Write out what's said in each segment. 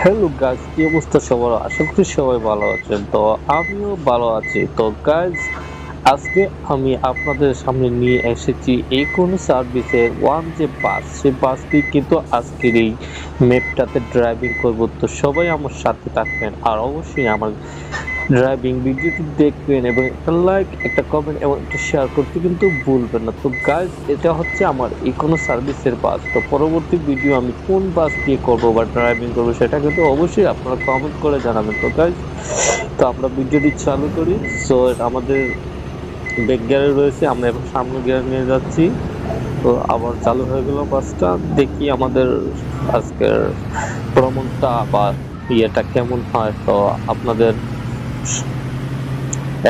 Hello guys কি অবস্থা সবার? আশা করি সবাই ভালো আছেন। তো আমিও ভালো আছি। তো গাইস আজকে আমি আপনাদের সামনে নিয়ে এসেছি এই কোন সার্ভিসের ওয়ান যে বাস সেই বাসটি কিন্তু আজকের এই ম্যাপটাতে ড্রাইভিং করব। তো সবাই আমার সাথে থাকবেন। আর অবশ্যই আমার ড্রাইভিং ভিডিওটি দেখবেন এবং একটা লাইক একটা কমেন্ট এবং একটা শেয়ার করতে কিন্তু ভুলবেন না। তো গাইজ এটা হচ্ছে আমার এই কোনো সার্ভিসের বাস তো পরবর্তী ভিডিও আমি কোন বাস দিয়ে করব বা ড্রাইভিং করব সেটা কিন্তু অবশ্যই আপনারা কমেন্ট করে জানাবেন। তো গাইজ তো আমরা ভিডিওটি চালু করি। সো আমাদের ব্যাক গিয়ারে রয়েছে, আমরা এখন সামনে গিয়ার নিয়ে যাচ্ছি। তো আবার চালু হয়ে গেল বাসটা দেখি আমাদের আজকের ভ্রমণটা বা ইয়েটা কেমন হয়। তো আপনাদের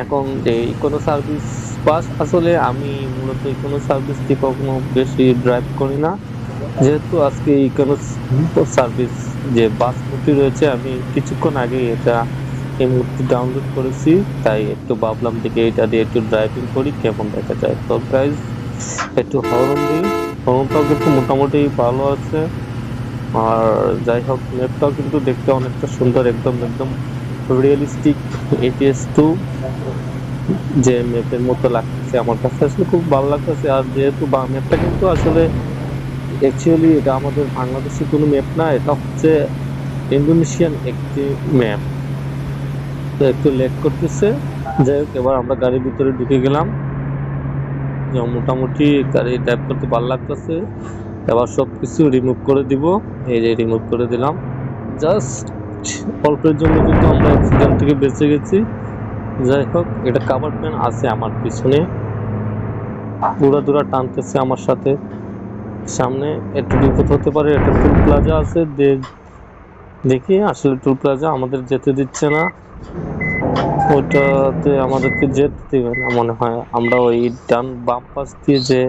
এখন যে কোনো সার্ভিস বাস আসলে আমি মূলত কোনো সার্ভিস দিয়ে কখনো বেশি ড্রাইভ করি না। যেহেতু আজকে কোনো সার্ভিস যে বাস বাসটি রয়েছে, আমি কিছুক্ষণ আগে এটা এই মুহূর্তে ডাউনলোড করেছি। তাই একটু ভাবলাম দেখে এটা দিয়ে একটু ড্রাইভিং করি, কেমন দেখা যায়। তো গাইজ একটু হরন দিই হরনটাও কিন্তু মোটামুটি ভালো আছে। আর যাই হোক, ম্যাপটাও কিন্তু দেখতে অনেকটা সুন্দর, একদম একদম রিয়েলিস্টিক এটিএস টু যে ম্যাপের মতো লাগতেছে আমার কাছে। আসলে খুব ভালো লাগতেছে। আর যেহেতু বা ম্যাপটা কিন্তু আসলে অ্যাকচুয়ালি এটা আমাদের বাংলাদেশের কোনো ম্যাপ না, এটা হচ্ছে ইন্দোনেশিয়ান একটি ম্যাপ তো একটু লেট করতেছে। যাই হোক, এবার আমরা গাড়ির ভিতরে ঢুকে গেলাম। মোটামুটি গাড়ি ড্রাইভ করতে ভালো লাগতেছে। এবার সব কিছু রিমুভ করে দিব। এই যে রিমুভ করে দিলাম। জাস্ট অল্পের জন্য কিন্তু আমরা অ্যাক্সিডেন্ট থেকে বেঁচে গেছি। যাই হোক, এটা কাভার প্যান আছে আমার পিছনে। পুরা দূরা টানতেছে আমার সাথে। সামনে একটু বিপদ হতে পারে, একটা টুল প্লাজা আছে। দেখি, আসলে টুল প্লাজা আমাদের যেতে দিচ্ছে না। ওইটাতে আমাদেরকে যেতে দেবে না মনে হয়। আমরা ওই ডান বাম পাশ দিয়ে যে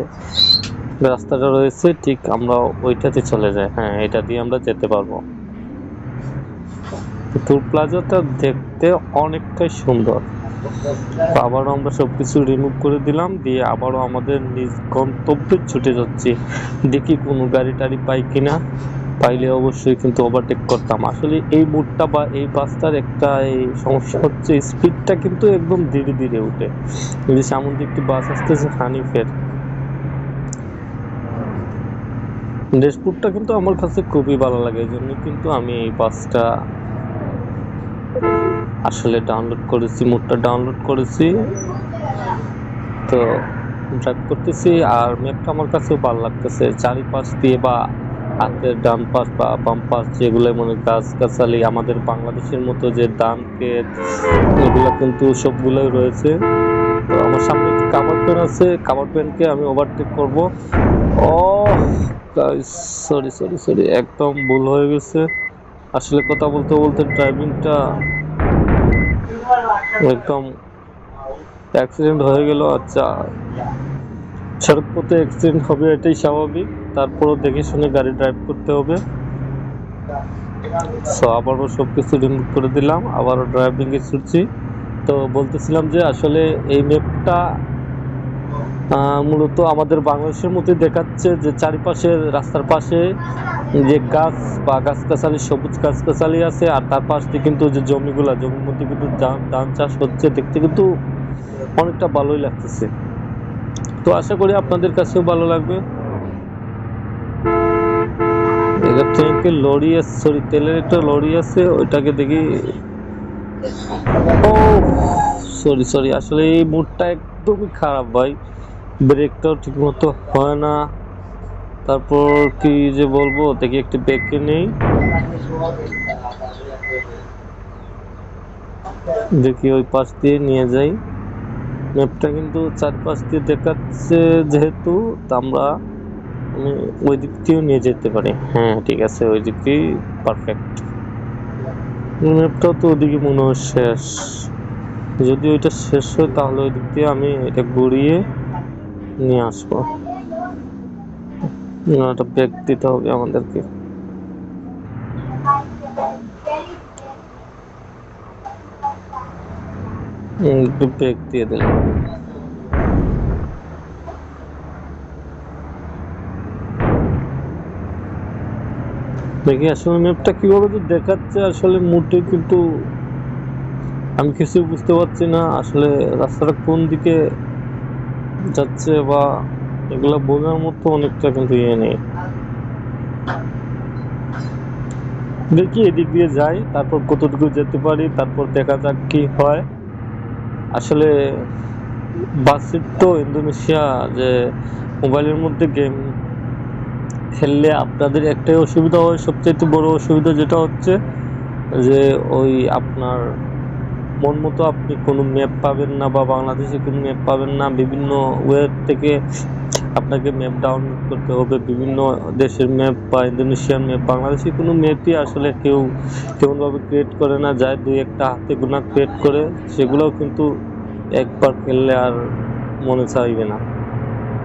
রাস্তাটা রয়েছে, ঠিক আমরা ওইটাতে চলে যাই। হ্যাঁ এটা দিয়ে আমরা যেতে পারব। টুল প্লাজাটা দেখতে অনেকটাই সুন্দর। আবারও আমরা সবকিছু রিমুভ করে দিলাম, দিয়ে আবারও আমাদের নিজ গন্তব্যে ছুটে যাচ্ছি। দেখি কোনো গাড়ি টাড়ি পাই কিনা। পাইলে অবশ্যই কিন্তু ওভারটেক করতাম। আসলে এই মুডটা বা এই বাসটার একটা এই সমস্যা হচ্ছে স্পিডটা কিন্তু একদম ধীরে ধীরে উঠে যে সামনে একটি বাস আসতেছে, হানিফের। ড্যাশবোর্ডটা কিন্তু আমার কাছে খুবই ভালো লাগে, এই জন্য কিন্তু আমি এই বাসটা আসলে ডাউনলোড করেছি, মোডটা ডাউনলোড করেছি। তো ড্রাইভ করতেছি আর ম্যাপটা আমার কাছেও ভালো লাগতেছে। চারিপাশ দিয়ে বা হাতের ডান পাশ বা বাম পাশ যেগুলো মনে গাছ গাছালি আমাদের বাংলাদেশের মতো যে ধান, ক্ষেত, এগুলো কিন্তু সবগুলোই রয়েছে। তো আমার সামনে একটি কাভার প্যান আছে। কাভার প্যানকে আমি ওভারটেক করব। ও সরি সরি সরি একদম ভুল হয়ে গেছে। আসলে কথা বলতে বলতে ড্রাইভিংটা একদম অ্যাক্সিডেন্ট হয়ে গেল আচ্ছা। সড়ক পথে অ্যাক্সিডেন্ট হবে এটাই স্বাভাবিক, তারপরও দেখে শুনে গাড়ি ড্রাইভ করতে হবে। সো আবারও সব কিছু করে দিলাম, আবারও ড্রাইভিংয়ে ছুটছি। তো বলতেছিলাম যে আসলে এই ম্যাপটা মূলত আমাদের বাংলাদেশের মধ্যে দেখাচ্ছে যে চারিপাশের রাস্তার পাশে যে গাছ বা গাছগাছালি, সবুজ গাছগাছালি আছে, আর তার পাশ দিয়ে কিন্তু যে জমিগুলা জমির মধ্যে কিন্তু ধান চাষ হচ্ছে, দেখতে কিন্তু অনেকটা ভালোই লাগতেছে। তো আশা করি আপনাদের কাছেও ভালো লাগবে। লরি আছে সরি তেলের একটা লরি আছে, ওইটাকে দেখি। ও সরি সরি আসলে এই মুডটা একদমই খারাপ ভাই। ব্রেকটাও ঠিক মতো হয় না। তারপর কি যে বলব, দেখি একটু ব্রেকে নেই। দেখি ওই পাশ দিয়ে নিয়ে যাই। ম্যাপটা কিন্তু চারপাশ দিয়ে দেখাচ্ছে যেহেতু আমরা আমি ওই দিক দিয়েও নিয়ে যেতে পারি। হ্যাঁ ঠিক আছে, ওই দিক দিয়ে পারফেক্ট ম্যাপটাও তো ওদিকে মনে হয় শেষ। যদি ওইটা শেষ হয়, তাহলে ওই দিক দিয়ে আমি এটা ঘুরিয়ে নিয়ে আসব। একটা ব্রেক দিতে হবে আমাদেরকে। একটু ব্রেক দিয়ে দিলাম। দেখি, আসলে ম্যাপটা কীভাবে তো দেখাচ্ছে, আসলে মোটে কিন্তু আমি কিছু বুঝতে পারছি না। আসলে রাস্তাটা কোন দিকে যাচ্ছে বা এগুলো বোঝার মতো অনেকটা কিন্তু ইয়ে নেই। দেখি এদিক দিয়ে যাই, তারপর কতটুকু যেতে পারি, তারপর দেখা যাক কি হয়। আসলে বাসির তো ইন্দোনেশিয়া যে মোবাইলের মধ্যে গেম খেললে আপনাদের একটাই অসুবিধা হয় সবচেয়ে বড় অসুবিধা যেটা হচ্ছে যে ওই আপনার মন মতো আপনি কোনো ম্যাপ পাবেন না বা বাংলাদেশে কোনো ম্যাপ পাবেন না। বিভিন্ন ওয়েব থেকে আপনাকে ম্যাপ ডাউনলোড করতে হবে। বিভিন্ন দেশের ম্যাপ বা ইন্দোনেশিয়ান ম্যাপ বাংলাদেশে কোনো ম্যাপই আসলে কেউ তেমনভাবে ক্রিয়েট করে না। যায় দুই একটা হাতে গোনা ক্রিয়েট করে, সেগুলোও কিন্তু একবার খেললে আর মনে চাইবে না।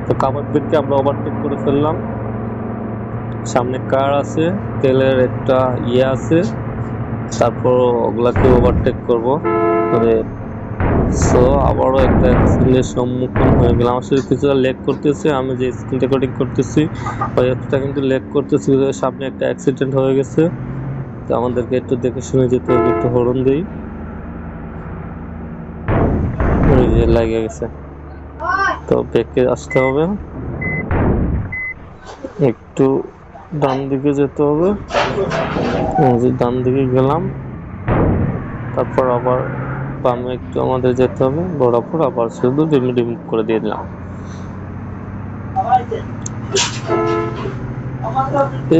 তো কাবাডদেরকে আমরা ওভারটেক করে ফেললাম। সামনে কার আছে? তেলের একটা ইয়ে আছে। তারপর ওগুলাকে ওভারটেক করব। করে সো আবারও একটা অ্যাক্সিডেন্টের সম্মুখীন হয়ে গেলাম। আসলে কিছুটা লেগ করতেছে, আমি যে স্ক্রিন রেকর্ডিং করতেছি ওই অ্যাপটা কিন্তু লেগ করতেছি সামনে একটা অ্যাক্সিডেন্ট হয়ে গেছে। তো আমাদেরকে একটু দেখে শুনে যেতে হবে, একটু হরণ দিই। ওই যে লেগে গেছে। তো ব্রেকে আসতে হবে। একটু ডান দিকে যেতে হবে। ডান দিকে গেলাম, তারপর আবার বামে একটু আমাদের যেতে হবে। বরাবর আবার শুধু রিমুভ করে দিয়ে দিলাম।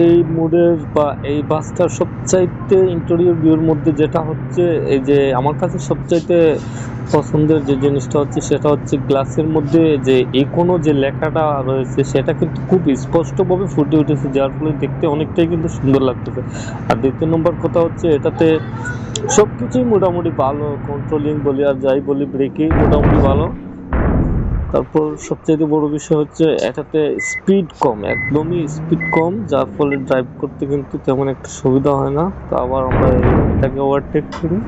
এই মুডের বা এই বাসটার সবচাইতে ইন্টেরিয়র ভিউর মধ্যে যেটা হচ্ছে, এই যে আমার কাছে সবচাইতে পছন্দের যে জিনিসটা হচ্ছে সেটা হচ্ছে গ্লাসের মধ্যে যে ইকোনো যে লেখাটা রয়েছে সেটা কিন্তু খুব স্পষ্টভাবে ফুটে উঠেছে, যার ফলে দেখতে অনেকটাই কিন্তু সুন্দর লাগতেছে। আর দ্বিতীয় নম্বর কথা হচ্ছে এটাতে সব কিছুই মোটামুটি ভালো কন্ট্রোলিং বলি আর যাই বলি ব্রেকিং মোটামুটি ভালো। তারপর সবচেয়ে বড় বিষয় হচ্ছে এটাতে স্পিড কম, একদমই স্পিড কম, যার ফলে ড্রাইভ করতে কিন্তু তেমন একটা সুবিধা হয় না। তো আবার আমরা এটাকে ওভারটেক করি।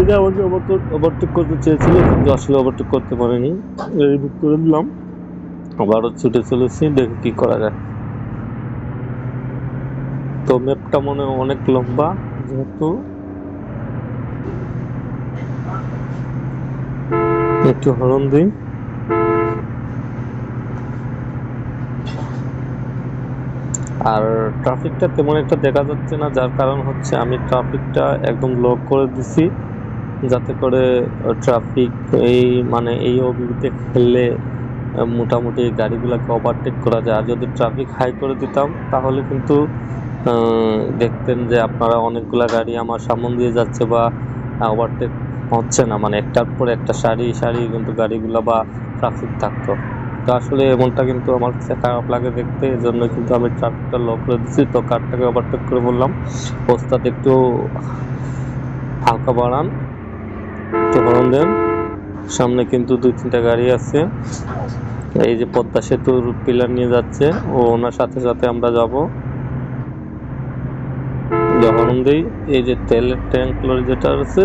এটা আমাকে ওভারটেক করতে কিন্তু আসলে ওভারটেক করতে পারেনি। করে দিলাম। আবারও ছুটে চলেছি করা যায়। তো ম্যাপটা মনে অনেক লম্বা, যেহেতু একটু হরণ দিই। আর ট্রাফিকটা তেমন একটা দেখা যাচ্ছে না, যার কারণ হচ্ছে আমি ট্রাফিকটা একদম লক করে দিছি, যাতে করে ট্রাফিক এই মানে এই অভিজ্ঞতে খেললে মোটামুটি গাড়িগুলোকে ওভারটেক করা যায়। আর যদি ট্রাফিক হাই করে দিতাম, তাহলে কিন্তু দেখতেন যে আপনারা অনেকগুলা গাড়ি আমার সামন দিয়ে যাচ্ছে বা ওভারটেক হচ্ছে না মানে একটার পর একটা সারি সারি কিন্তু গাড়িগুলো বা ট্রাফিক থাকতো। তো আসলে এমনটা কিন্তু আমার কাছে খারাপ লাগে দেখতে এই জন্য কিন্তু আমি ট্রাফিকটা লক করে দিচ্ছি তো কারটাকে ওভারটেক করে বললাম ওস্তাদ একটু হালকা বাড়ান, একটু হরণ দেন। সামনে কিন্তু দুই তিনটা গাড়ি আছে। এই যে পদ্মা সেতুর পিলার নিয়ে যাচ্ছে, ও ওনার সাথে সাথে আমরা যাব। যখন দিই এই যে তেলের ট্যাঙ্ক লরি যেটা আছে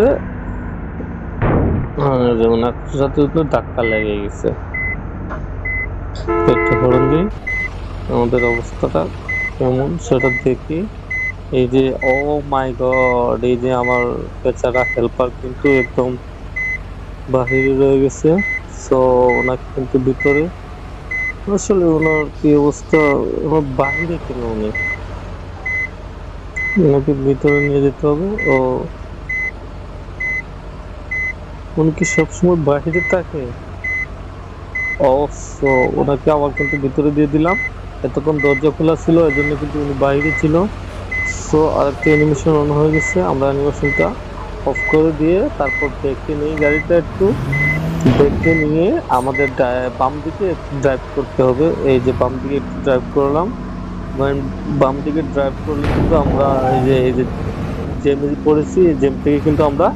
ওনার সাথে ধাক্কা লেগে গেছে। একটু হরণ দিই, আমাদের অবস্থাটা কেমন? সেটা দেখি। এই যে ও মাই গড এই যে আমার বেচারা হেল্পার কিন্তু একদম বাহিরে রয়ে গেছে। সো ওনাকে কিন্তু ভিতরে, আসলে ওনার কি অবস্থা? ওনার বাহিরে কেন উনি? ওনাকে ভিতরে নিয়ে যেতে হবে। ও উনি কি সবসময় বাহিরে থাকে? অবশ্য ওনাকে আবার কিন্তু ভিতরে দিয়ে দিলাম। এতক্ষণ দরজা খোলা ছিল এই জন্য কিন্তু উনি বাইরে ছিল। সো আরেকটা অ্যানিমেশন অন হয়ে গেছে। আমরা অ্যানিমেশনটা অফ করে দিয়ে তারপর দেখে নিই গাড়িটা একটু। দেখে নিয়ে আমাদের বাম দিকে ড্রাইভ করতে হবে। এই যে বাম দিকে একটু ড্রাইভ করলাম। বাম দিকে ড্রাইভ করলে কিন্তু আমরা এই যে এই যে জেমে পড়েছি, এই জেম থেকে কিন্তু আমরা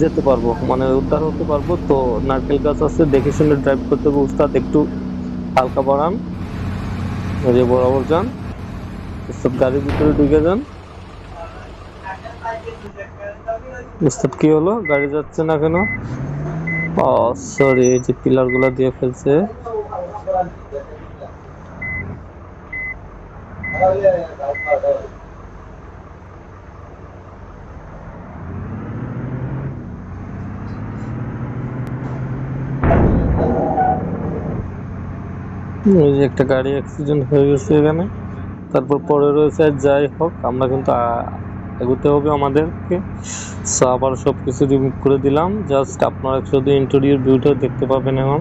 যেতে পারব মানে উদ্ধার হতে পারব। তো নারকেল গাছ আছে, দেখে শুনে ড্রাইভ করতে হবে উস্তাদ, একটু হালকা বাড়ান। বরাবর যান। উস্তাদ, গাড়ির ভিতরে ঢুকে যান। উস্তাদ, কি হলো? গাড়ি যাচ্ছে না কেন? সরি এই যে পিলারগুলা দিয়ে ফেলছে। ওই যে একটা গাড়ি অ্যাক্সিডেন্ট হয়ে গেছে এখানে। তারপর পরে রয়েছে যাই হোক, আমরা কিন্তু এগোতে হবে আমাদেরকে। সো আবার সব কিছু রিমুভ করে দিলাম। জাস্ট আপনারা শুধু ইন্টেরিয়র ভিউটা দেখতে পাবেন এখন।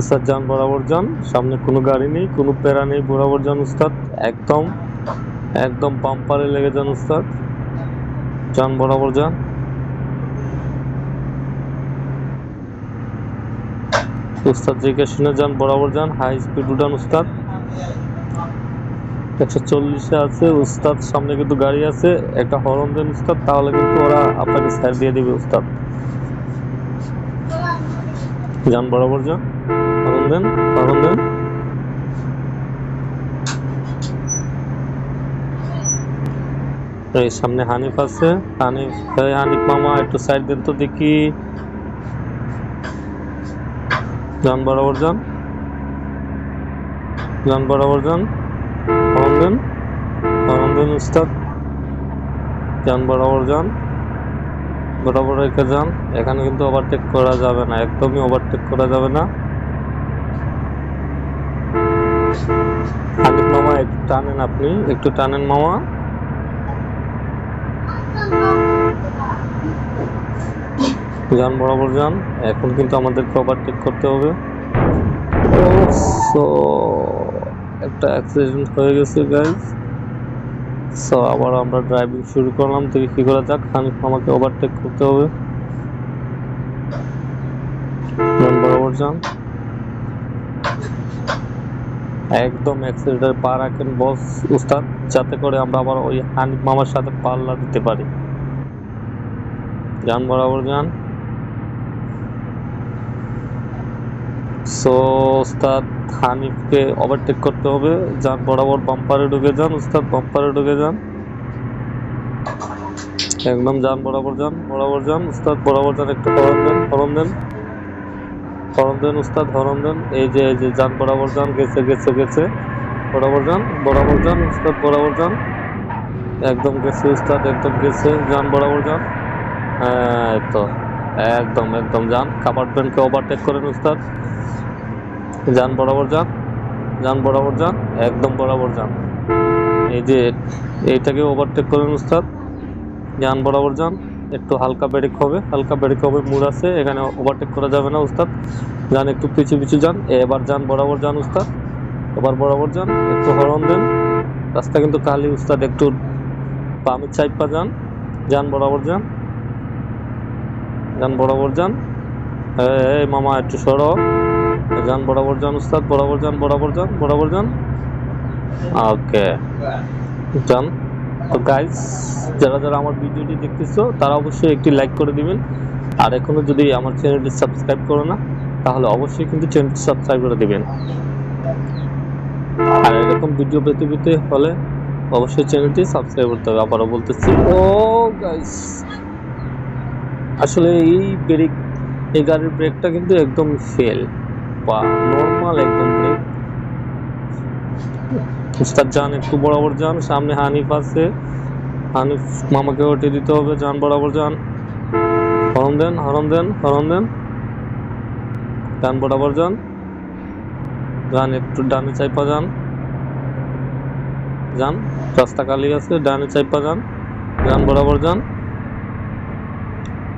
উস্তাদ যান বরাবর যান। সামনে কোনো গাড়ি নেই, কোনো প্যারা নেই। বরাবর যান উস্তাদ। একদম একদম পাম্পারে লেগে যান উস্তাদ। যান বরাবর যান উস্তাদ জিজ্ঞেস শুনে যান বরাবর যান হাই স্পিড উঠান উস্তাদ। একশো চল্লিশে আছে, উস্তাদ, সামনে কিন্তু গাড়ি আছে, একটা হরন দেন উস্তাদ, তাহলে কিন্তু ওরা আপনাকে সাইড দিয়ে দিবে উস্তাদ। যান বরাবর যান হরন দেন হরন দেন। এই সামনে হানিফ আছে। হানিফ হানিফ মামা, একটু সাইড দেন তো দেখি। যান, বরাবর যান। যান, বরাবর যান। হরন দেন। উস্তাদ। যান, বরাবর যান। বরাবর রেখে যান। এখানে কিন্তু ওভারটেক করা যাবে না, একদমই ওভারটেক করা যাবে না। হানিফ মামা, একটু টানেন আপনি, একটু টানেন মামা। যান বরাবর যান এখন কিন্তু আমাদেরকে ওভারটেক করতে হবে। সো একটা অ্যাক্সিডেন্ট হয়ে গেছে গাইজ সো আবার আমরা ড্রাইভিং শুরু করলাম দেখি কি করা যাক হানিফ আমাকে ওভারটেক করতে হবে। বরাবর যান একদম অ্যাক্সিডেন্টের পা রাখেন বস উস্তাদ, যাতে করে আমরা আবার ওই হানিফ মামার সাথে পাল্লা দিতে পারি। যান বরাবর যান সো উস্তাদ হানিফকে ওভারটেক করতে হবে। যান বরাবর বাম্পারে ঢুকে যান উস্তাদ বাম্পারে ঢুকে যান। একদম যান, বরাবর যান বরাবর যান। উস্তাদ বরাবর যান, একটু হরন দেন হরন দেন। হরন দেন উস্তাদ হরন দেন। এই যে এই যে, যান, বরাবর যান, গেছে গেছে গেছে। বরাবর যান বরাবর যান উস্তাদ বরাবর যান। একদম গেছে উস্তাদ একদম গেছে। যান, বরাবর যান। হ্যাঁ তো। একদম একদম। যান কাবার প্যান্টকে ওভারটেক করেন উস্তাদ। যান, বরাবর যান। যান, বরাবর যান। একদম বরাবর যান। এই যে এইটাকে ওভারটেক করেন উস্তাদ। যান, বরাবর যান। একটু হালকা ব্রেক হবে, হালকা ব্রেক হবে, মুড় আছে, এখানে ওভারটেক করা যাবে না, উস্তাদ। যান, একটু পিছু পিছু যান। এবার যান, বরাবর যান, উস্তাদ। এবার বরাবর যান, একটু হরন দেন। রাস্তা কিন্তু কালি উস্তাদ, একটু বামের সাইড পা যান। যান, বরাবর যান। যান বরাবর যান এই, মামা একটু সরো। যান বরাবর যান উস্তাদ বরাবর যান বরাবর যান বরাবর যান ওকে। যান তো গাইস যারা যারা আমার ভিডিওটি দেখতেছো তারা অবশ্যই একটি লাইক করে দিবেন। আর এখনও যদি আমার চ্যানেলটি সাবস্ক্রাইব করো না তাহলে অবশ্যই কিন্তু চ্যানেলটি সাবস্ক্রাইব করে দিবেন। আর এরকম ভিডিও পেতে পেতে হলে অবশ্যই চ্যানেলটি সাবস্ক্রাইব করতে হবে। আবারও বলতেছি ও গাইস আসলে এই ব্রেক, এই গাড়ির ব্রেকটা কিন্তু একদম ফেল বা নর্মাল একদম ব্রেক। উস্তাদ যান একটু বরাবর যান, সামনে হানিফ আছে। হানিফ মামাকে ওঠে দিতে হবে যান বরাবর যান। হরন দেন হরন দেন হরন দেন। ডান বরাবর যান। যান একটু ডানে চাইপা যান। যান, রাস্তা খালি আছে, ডানে চাইপা যান। যান বরাবর যান।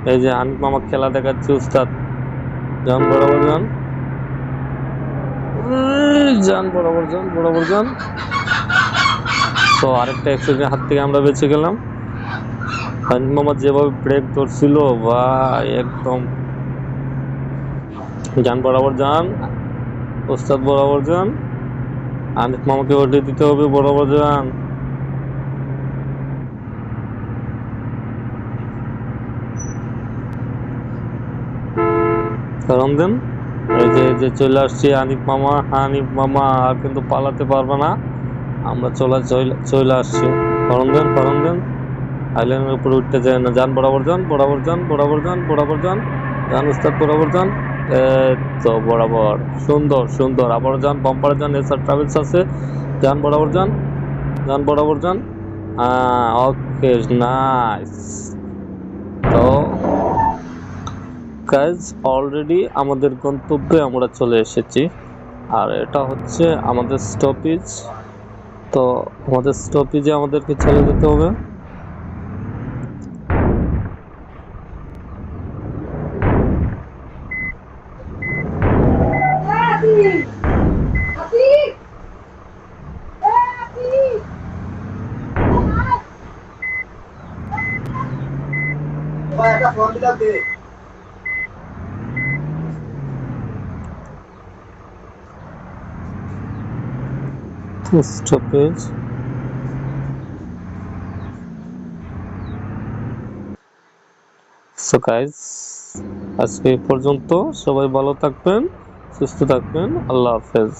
এই যে হানিফ মামা খেলা দেখাচ্ছে উস্তাদ। যান বরাবর যান যান বরাবর যান বরাবর যান তো আরেকটা অ্যাক্সিডেন্টের হাত থেকে আমরা বেঁচে গেলাম। হানিফ মামা যেভাবে ব্রেক ধরছিল, ভাই, একদম। যান বরাবর যান ওস্তাদ বরাবর যান হানিফ মামাকে ওঠে দিতে হবে বরাবর যান কারণ দেন। এই যে যে চলে আসছি, হানিফ মামা হানিফ মামা আর কিন্তু পালাতে পারবে না। আমরা চলে চলে আসছি। ফরন দেন ফরন দেন। আইল্যান্ডের উপরে উঠতে যায় না। যান, বরাবর যান বরাবর যান বরাবর যান বরাবর যান। যান উস্তাদ বরাবর যান। তো বরাবর। সুন্দর সুন্দর। আবার যান, বাম্পারে যান, এসআর ট্রাভেলস আছে। যান, বরাবর যান। যান, বরাবর যান। ওকে নাইস তো কাজ অলরেডি আমাদের গন্তব্যে আমরা চলে এসেছি। আর এটা হচ্ছে আমাদের স্টপেজ তো আমাদের স্টপেজে আমাদেরকে চলে যেতে হবে। একটা দে। স্টপেজ সো গাইস আজকে পর্যন্ত সবাই ভালো থাকবেন সুস্থ থাকবেন। আল্লাহ হাফেজ।